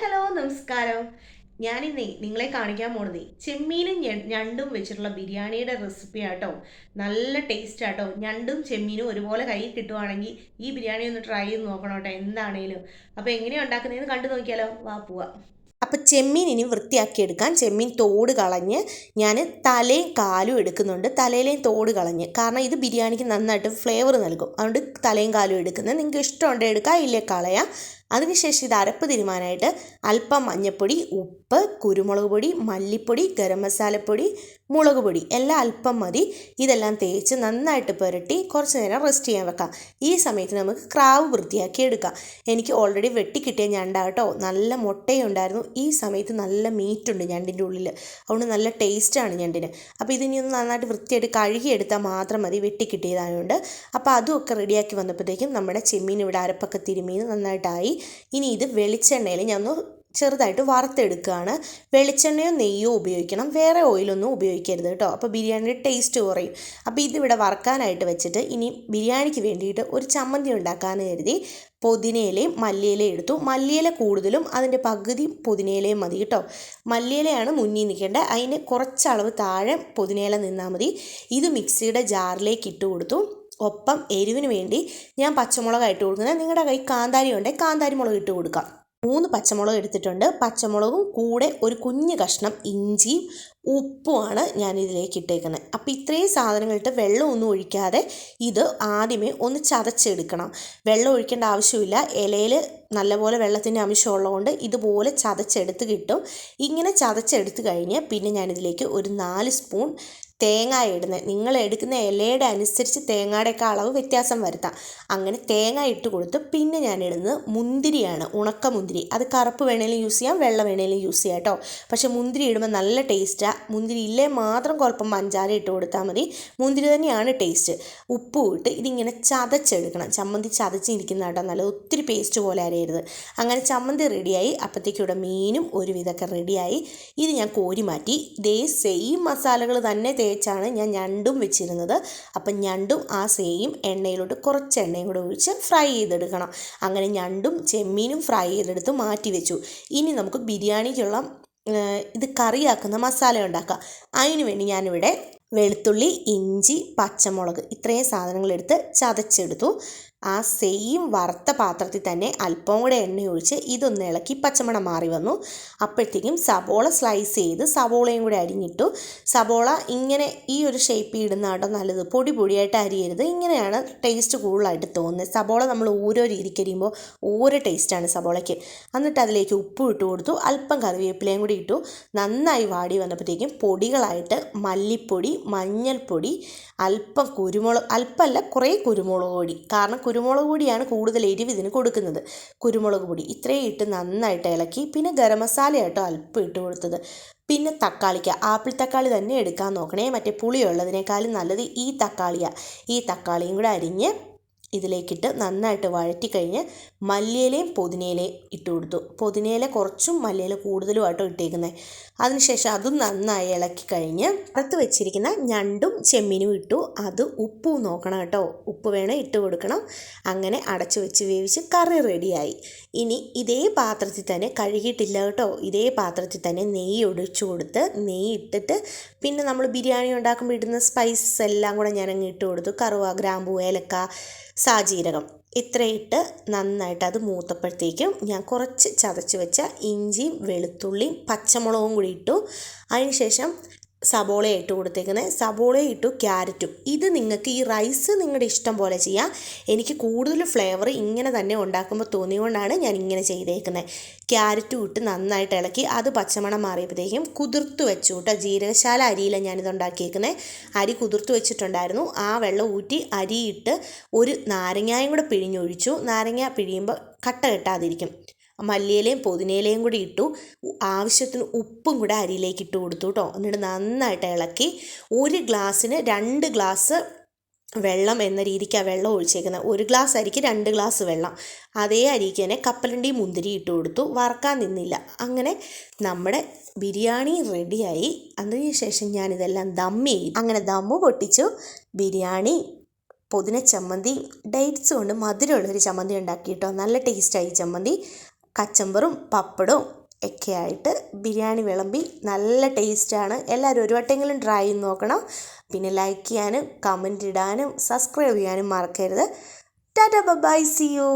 Hello നമസ്കാരം. ഞാൻ ഇന്ന് നിങ്ങളെ കാണിക്കാൻ പോണത് ചെമ്മീനും ഞണ്ടും വെച്ചിട്ടുള്ള ബിരിയാണിയുടെ റെസിപ്പി ആട്ടോ. നല്ല ടേസ്റ്റ് ആട്ടോ. ഞണ്ടും ചെമ്മീനും ഒരുപോലെ കയ്യിൽ കിട്ടുവാണെങ്കിൽ ഈ ബിരിയാണി ഒന്ന് ട്രൈ ചെയ്ത് നോക്കണം കേട്ടോ എന്താണേലും. അപ്പോൾ എങ്ങനെയാണ് ഉണ്ടാക്കുന്നതെന്ന് കണ്ടു നോക്കിയാലോ? വാ പോവാ. അപ്പോൾ ചെമ്മീൻ ഇനി വൃത്തിയാക്കിയെടുക്കാൻ ചെമ്മീൻ തോട് കളഞ്ഞ് ഞാൻ തലയും കാലും എടുക്കുന്നുണ്ട്. തലയിലെയും തോട് കളഞ്ഞ്. കാരണം ഇത് ബിരിയാണിക്ക് നന്നായിട്ട് ഫ്ലേവർ നൽകും. അതുകൊണ്ട് തലയും കാലും എടുക്കുന്നത് നിങ്ങൾക്ക് ഇഷ്ടമുണ്ടെങ്കിൽ എടുക്കാം ഇല്ലേ കളയാം. അതിനുശേഷം ഇത് അരപ്പ് തിരുമാനായിട്ട് അല്പം മഞ്ഞൾപ്പൊടി ഉപ്പ് കുരുമുളക് പൊടി മല്ലിപ്പൊടി ഗരം മസാലപ്പൊടി മുളക് പൊടി എല്ലാം അല്പം മതി. ഇതെല്ലാം തേച്ച് നന്നായിട്ട് പുരട്ടി കുറച്ച് നേരം റെസ്റ്റ് ചെയ്യാൻ വെക്കാം. ഈ സമയത്ത് നമുക്ക് ക്രാവ് വൃത്തിയാക്കി എടുക്കാം. എനിക്ക് ഓൾറെഡി വെട്ടിക്കിട്ടിയ ഞണ്ടാട്ടോ നല്ല മുട്ടയും ഉണ്ടായിരുന്നു ഈ സമയത്ത് നല്ല മീറ്റ് ഉണ്ട് ഞണ്ടിന്റെ ഉള്ളിൽ അതുകൊണ്ട് നല്ല ടേസ്റ്റാണ് ഞണ്ടിന്. അപ്പോൾ ഇതിനി ഒന്ന് നന്നായിട്ട് വൃത്തിയായിട്ട് കഴുകിയെടുത്താൽ മാത്രം മതി വെട്ടിക്കിട്ടിയതായതുകൊണ്ട് അപ്പോൾ അതും ഒക്കെ റെഡിയാക്കി വന്നപ്പോഴത്തേക്കും നമ്മുടെ ചെമ്മീൻ ഇവിടെ അരപ്പൊക്കെ തിരുമീന്ന് നന്നായിട്ടായി. ഇനി ഇത് വെളിച്ചെണ്ണയിൽ ഞാൻ ഒന്ന് ചെറുതായിട്ട് വറുത്തെടുക്കുകയാണ്. വെളിച്ചെണ്ണയോ നെയ്യോ ഉപയോഗിക്കണം. വേറെ ഓയിലൊന്നും ഉപയോഗിക്കരുത് കേട്ടോ. അപ്പോൾ ബിരിയാണിയുടെ ടേസ്റ്റ് കുറയും. അപ്പോൾ ഇതിവിടെ വറക്കാനായിട്ട് വെച്ചിട്ട് ഇനി ബിരിയാണിക്ക് വേണ്ടിയിട്ട് ഒരു ചമ്മന്തി ഉണ്ടാക്കാമെന്ന് കരുതി പുതിനയിലയും മല്ലിയിലയും എടുത്തു. മല്ലിയില കൂടുതലും അതിന്റെ പകുതി പുതിനയിലയും മതി കേട്ടോ. മല്ലിയിലയാണ് മുന്നിൽ നിൽക്കേണ്ടത്. അതിന് കുറച്ചളവ് താഴെ പുതിനയില നിന്നാൽ മതി. ഇത് മിക്സിയുടെ ജാറിലേക്ക് ഇട്ട് കൊടുത്തു. ഒപ്പം എരിവിന് വേണ്ടി ഞാൻ പച്ചമുളകായിട്ട് കൊടുക്കുന്നത്. നിങ്ങളുടെ കൈ കാന്താരി ഉണ്ടെങ്കിൽ കാന്താരി മുളക് ഇട്ട് കൊടുക്കാം. മൂന്ന് പച്ചമുളക് എടുത്തിട്ടുണ്ട്. പച്ചമുളകും കൂടെ ഒരു കുഞ്ഞ് കഷ്ണം ഇഞ്ചിയും ഉപ്പുമാണ് ഞാൻ ഇതിലേക്ക് ഇട്ടേക്കുന്നത്. അപ്പോൾ ഇത്രയും സാധനങ്ങളിട്ട് വെള്ളമൊന്നും ഒഴിക്കാതെ ഇത് ആദ്യമേ ഒന്ന് ചതച്ചെടുക്കണം. വെള്ളം ഒഴിക്കേണ്ട ആവശ്യമില്ല. ഇലയിൽ നല്ലപോലെ വെള്ളത്തിന്റെ അംശം ഉള്ളതുകൊണ്ട് ഇതുപോലെ ചതച്ചെടുത്ത് കിട്ടും. ഇങ്ങനെ ചതച്ചെടുത്ത് കഴിഞ്ഞ് പിന്നെ ഞാനിതിലേക്ക് ഒരു നാല് സ്പൂൺ തേങ്ങ ഇടുന്നത്. നിങ്ങൾ എടുക്കുന്ന ഇലയുടെ അനുസരിച്ച് തേങ്ങയുടെയൊക്കെ അളവ് വ്യത്യാസം വരുത്താം. അങ്ങനെ തേങ്ങ ഇട്ട് കൊടുത്ത് പിന്നെ ഞാൻ ഇടുന്നത് മുന്തിരിയാണ്. ഉണക്ക മുന്തിരി. അത് കറുപ്പ് വേണേലും യൂസ് ചെയ്യാം വെള്ള വേണേലും യൂസ് ചെയ്യാം കേട്ടോ. പക്ഷേ മുന്തിരി ഇടുമ്പോൾ നല്ല ടേസ്റ്റാണ് മുന്തിരി ഇല്ലേ മാത്രം കുഴപ്പം പഞ്ചാര ഇട്ട് കൊടുത്താൽ മതി. മുന്തിരി തന്നെയാണ് ടേസ്റ്റ് ഉപ്പും ഇട്ട് ഇതിങ്ങനെ ചതച്ചെടുക്കണം. ചമ്മന്തി ചതച്ചിരിക്കുന്ന കേട്ടോ നല്ല ഒത്തിരി പേസ്റ്റ് പോലെ അരയരുത്. അങ്ങനെ ചമ്മന്തി റെഡിയായി അപ്പോഴത്തേക്കും ഇവിടെ മീനും ഒരുവിധമൊക്കെ റെഡിയായി ഇത് ഞാൻ കോരി മാറ്റി. ഇതേ സെയിം മസാലകൾ തന്നെ തേച്ചാണ് ഞാൻ ഞണ്ടും വെച്ചിരുന്നത്. അപ്പം ഞണ്ടും ആ സെയിം എണ്ണയിലോട്ട് കുറച്ച് എണ്ണയും കൂടെ ഒഴിച്ച് ഫ്രൈ ചെയ്തെടുക്കണം. അങ്ങനെ ഞണ്ടും ചെമ്മീനും ഫ്രൈ ചെയ്തെടുത്ത് മാറ്റി വെച്ചു. ഇനി നമുക്ക് ബിരിയാണിക്കുള്ള ഇത് കറിയാക്കുന്ന മസാല ഉണ്ടാക്കുക. അതിന് വേണ്ടി ഞാനിവിടെ വെളുത്തുള്ളി ഇഞ്ചി പച്ചമുളക് ഇത്രയും സാധനങ്ങളെടുത്ത് ചതച്ചെടുത്തു. ആ സെയിം വറുത്ത പാത്രത്തിൽ തന്നെ അല്പം കൂടെ എണ്ണ ഒഴിച്ച് ഇതൊന്ന് ഇളക്കി പച്ചമണം മാറി വന്നു. അപ്പോഴത്തേക്കും സബോള സ്ലൈസ് ചെയ്ത് സബോളയും കൂടെ അരിഞ്ഞിട്ടു. സബോള ഇങ്ങനെ ഈ ഒരു ഷേപ്പിൽ ഇടുന്ന കേട്ടോ നല്ലത് പൊടി പൊടിയായിട്ട് അരിയരുത്. ഇങ്ങനെയാണ് ടേസ്റ്റ് കൂടുതലായിട്ട് തോന്നുന്നത് സബോള നമ്മൾ ഓരോ രീതിക്ക് അരിയുമ്പോൾ ഓരോ ടേസ്റ്റാണ് സബോളയ്ക്ക് എന്നിട്ട് അതിലേക്ക് ഉപ്പും ഇട്ട് കൊടുത്തു. അല്പം കറിവേപ്പിലയും കൂടി ഇട്ടു. നന്നായി വാടി വന്നപ്പോഴത്തേക്കും പൊടികളായിട്ട് മല്ലിപ്പൊടി മഞ്ഞൾപ്പൊടി അല്പം കുരുമുളക് അല്പമല്ല കുറേ കുരുമുളക് പൊടി. കാരണം കുരുമുളക് പൊടിയാണ് കൂടുതൽ എരിവ് ഇതിന് കൊടുക്കുന്നത്. കുരുമുളക് പൊടി ഇത്രയും ഇട്ട് നന്നായിട്ട് ഇളക്കി പിന്നെ ഗരം മസാല ആയിട്ടോ അല്പം ഇട്ട് കൊടുത്തത്. പിന്നെ തക്കാളിക്ക. ആപ്പിൾ തക്കാളി തന്നെ എടുക്കാൻ നോക്കണേ. മറ്റേ പുളിയുള്ളതിനേക്കാളും നല്ലത് ഈ തക്കാളിയാണ് ഈ തക്കാളിയും കൂടെ അരിഞ്ഞ് ഇതിലേക്കിട്ട് നന്നായിട്ട് വഴറ്റി കഴിഞ്ഞ് മല്ലിയിലയും പുതിനയിലയും ഇട്ട് കൊടുത്തു പുതിനയില കുറച്ചും മല്ലിയില കൂടുതലുമായിട്ടോ ഇട്ടേക്കുന്നത്. അതിനുശേഷം അതും നന്നായി ഇളക്കി കഴിഞ്ഞ് പുറത്ത് വെച്ചിരിക്കുന്ന ഞണ്ടും ചെമ്മീനും ഇട്ടു. അത് ഉപ്പും നോക്കണം കേട്ടോ. ഉപ്പ് വേണം ഇട്ട് കൊടുക്കണം. അങ്ങനെ അടച്ചു വെച്ച് വേവിച്ച് കറി റെഡിയായി. ഇനി ഇതേ പാത്രത്തിൽ തന്നെ കഴുകിയിട്ടില്ല കേട്ടോ. ഇതേ പാത്രത്തിൽ തന്നെ നെയ്യ് ഒഴിച്ചു കൊടുത്ത് നെയ്യ് ഇട്ടിട്ട് പിന്നെ നമ്മൾ ബിരിയാണി ഉണ്ടാക്കുമ്പോൾ ഇടുന്ന സ്പൈസസ് എല്ലാം കൂടെ ഞാൻ അങ്ങ് ഇട്ട് കൊടുത്തു. കറുവ ഗ്രാമ്പൂ ഏലക്ക സാജീരകം. ഇത്രയിട്ട് നന്നായിട്ട് അത് മൂത്തപ്പോഴത്തേക്കും ഞാൻ കുറച്ച് ചതച്ച് വെച്ച ഇഞ്ചിയും വെളുത്തുള്ളിയും പച്ചമുളകും കൂടി ഇട്ടു. അതിനുശേഷം സബോള ഇട്ട് കൊടുത്തേക്കുന്നത്. സബോള ഇട്ടു ക്യാരറ്റും. ഇത് നിങ്ങൾക്ക് ഈ റൈസ് നിങ്ങളുടെ ഇഷ്ടം പോലെ ചെയ്യാം. എനിക്ക് കൂടുതൽ ഫ്ലേവർ ഇങ്ങനെ തന്നെ ഉണ്ടാക്കുമ്പോൾ തോന്നിയുകൊണ്ടാണ് ഞാൻ ഇങ്ങനെ ചെയ്തേക്കുന്നത്. ക്യാരറ്റും ഇട്ട് നന്നായിട്ട് ഇളക്കി അത് പച്ചമണം മാറിയപ്പോഴത്തേക്കും കുതിർത്ത് വെച്ചു കേട്ടോ. ജീരകശാല അരിയിലാണ് ഞാനിത് ഉണ്ടാക്കിയേക്കുന്നത്. അരി കുതിർത്ത് വെച്ചിട്ടുണ്ടായിരുന്നു. ആ വെള്ളം ഊറ്റി അരിയിട്ട് ഒരു നാരങ്ങായും കൂടെ പിഴിഞ്ഞൊഴിച്ചു. നാരങ്ങ പിഴിയുമ്പോൾ കട്ട കെട്ടാതിരിക്കും. മല്ലിയിലയും പുതിനയിലയും കൂടി ഇട്ടു. ആവശ്യത്തിന് ഉപ്പും കൂടെ അരിയിലേക്ക് ഇട്ട് കൊടുത്തു കേട്ടോ. എന്നിട്ട് നന്നായിട്ട് ഇളക്കി ഒരു ഗ്ലാസ്സിന് രണ്ട് ഗ്ലാസ് വെള്ളം എന്ന രീതിക്കാണ് വെള്ളം ഒഴിച്ചേക്കുന്നത്. ഒരു ഗ്ലാസ് അരിക്ക് രണ്ട് ഗ്ലാസ് വെള്ളം. അതേ അരിക്ക് തന്നെ കപ്പലണ്ടി മുന്തിരി ഇട്ട് കൊടുത്തു. വറക്കാൻ നിന്നില്ല. അങ്ങനെ നമ്മുടെ ബിരിയാണി റെഡിയായി. അതിനുശേഷം ഞാനിതെല്ലാം ദം ചെയ്തു. അങ്ങനെ ദമ്മ് പൊട്ടിച്ചു. ബിരിയാണി പുതിന ചമ്മന്തി ഡേറ്റ്സ് കൊണ്ട് മധുരമുള്ളൊരു ചമ്മന്തി ഉണ്ടാക്കി കേട്ടോ. നല്ല ടേസ്റ്റായി ചമ്മന്തി. കച്ചമ്പറും പപ്പടവും ഒക്കെ ആയിട്ട് ബിരിയാണി വിളമ്പി നല്ല ടേസ്റ്റാണ്. എല്ലാവരും ഒരു വട്ടമെങ്കിലും ട്രൈ ചെയ്ത് നോക്കണം. പിന്നെ ലൈക്ക് ചെയ്യാനും കമന്റ് ഇടാനും സബ്സ്ക്രൈബ് ചെയ്യാനും മറക്കരുത്. Tata by C U